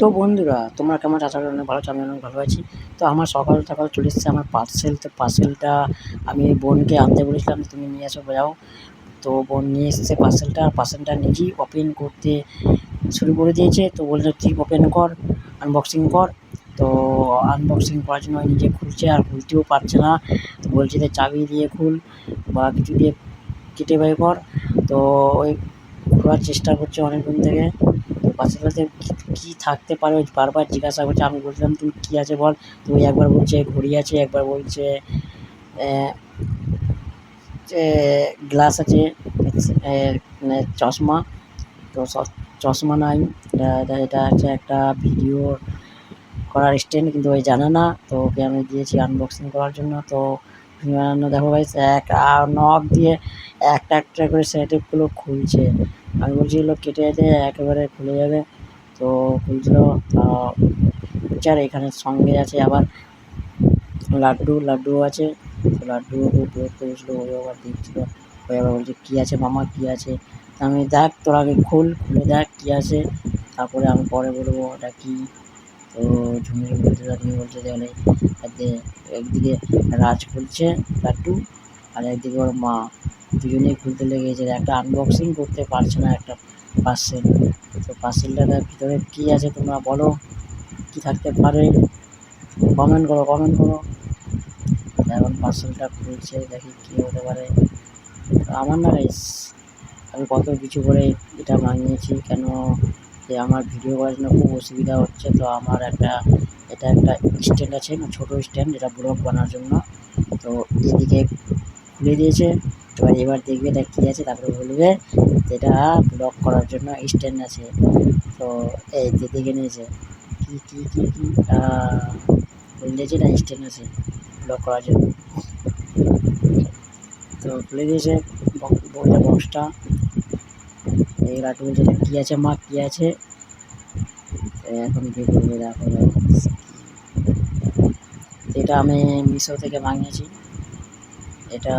তো বন্ধুরা, তোমরা কেমন আশা করি অনেক ভালো আছো আমি অনেক ভালো আছি। তো আমার সকাল সকাল চলে এসেছে আমার পার্সেল তো পার্সেলটা আমি বোনকে আনতে বলেছিলাম, তুমি নিয়ে এসো, যাও। তো বোন নিয়ে এসেছে পার্সেলটা পার্সেলটা নিজেই ওপেন করতে শুরু করে দিয়েছে। তো বলছে, তুই ওপেন কর আনবক্সিং কর। তো আনবক্সিং করার জন্য নিজে খুলছে আর খুলতেও পারছে না। তো বলছে যে, চাবি দিয়ে খুল বা কিছু দিয়ে কেটে বের কর। তো ওই খোলার চেষ্টা করছে অনেকক্ষণ থেকে। তো পার্সেলটাতে কী থাকতে পারে বারবার জিজ্ঞাসা করছে। আমি বলছিলাম তুই কী আছে বল? তো ওই একবার বলছে, ঘড়ি আছে। একবার বলছে গ্লাস আছে। মানে চশমা। তো চশমা নাই। এটা এটা হচ্ছে একটা ভিডিও করার স্ট্যান্ড, কিন্তু ওই জানে না। তো ওকে আমি দিয়েছি আনবক্সিং করার জন্য। তো বানানো দেখো ভাই এক নখ দিয়ে একটা একটা করে সেটেপগুলো খুলছে। আমি বলছি, এগুলো কেটে যেতে একেবারে খুলে যাবে। তো খুলছিল আর এখানে সঙ্গে আছে আবার লাড্ডু লাড্ডু আছে। লাড্ডু বিরক্ত করেছিল ওই আবার দিচ্ছিল ওই আবার বলছে, কী আছে মামা, কী আছে? আমি, দেখ তোর আগে খুল, খুলে দেখ কী আছে। তারপরে আমি পরে বলব, ওটা কী? তো ঝুমঝুম বলতে ঝুমঝুম বলছে তাহলে একদিকে রাজ খুলছে লাড্ডু, আর একদিকে ওর মা। দুজনেই খুলতে লেগে গেছে। একটা আনবক্সিং করতে পারছে না একটা পার্সেল তো পার্সেলটা পার্সেলটার ভিতরে কী আছে তোমরা বলো? কী থাকতে পারে? কমেন্ট করো কমেন্ট করো। এখন পার্সেলটা খুলছে, দেখি কী হতে পারে। আমার না আমি কত কিছু করে এটা বানিয়েছি কেন যে আমার ভিডিও করার জন্য খুব অসুবিধা হচ্ছে। তো আমার একটা, এটা একটা স্ট্যান্ড আছে না, ছোটো স্ট্যান্ড যেটা ব্লগ বানানোর জন্য। তো এদিকে খুলে দিয়েছে। তো এবার দেখবে এটা কী আছে, তারপরে বলবে এটা ব্লক করার জন্য স্ট্যান্ড আছে। তো এই যে দেখে নিয়েছে, কী কী কী কী? বলে দিয়েছে এটা স্ট্যান্ড আছে ব্লক করার জন্য। তো খুলে দিয়েছে বক্সটা এই বলছে এটা কী আছে, মা কী আছে? এখন কী করবে দেখো এটা আমি মিশো থেকে বানিয়েছি, এটা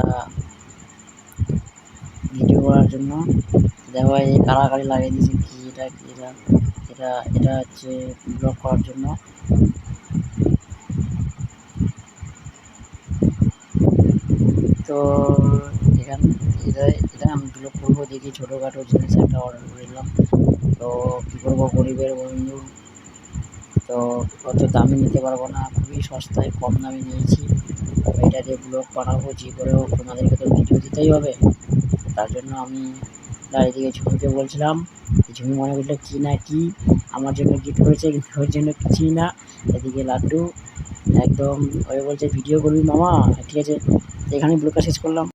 ভিডিও করার জন্য। দেখো, এই কাড়াকাড়ি লাগিয়ে দিয়েছে, কি এটা কি এটা? এটা এটা হচ্ছে ব্লক করার জন্য। তো এখানে এটা এটা আমি ব্লক করব দেখি, ছোটোখাটো জিনিস একটা অর্ডার করেছিলাম তো কী করব, গরিবের বন্ধু, তো অত দামে নিতে পারব না, খুবই সস্তায় কম দামে নিয়েছি। এটা দিয়ে ব্লগ বানাবো, যে করে হোক তোমাদেরকে তো ভিডিও দিতেই হবে। তার জন্য আমি এদিকে ঝুমিকে বলছিলাম ঝুমি মনে করল কী না কী, আমার জন্য গিফট কিন্তু ওর জন্য কিছুই না। এদিকে লাড্ডু, একদম, ওই বলছে ভিডিও করবি মামা? ঠিক আছে, এখানেই ব্লগটা শেষ করলাম।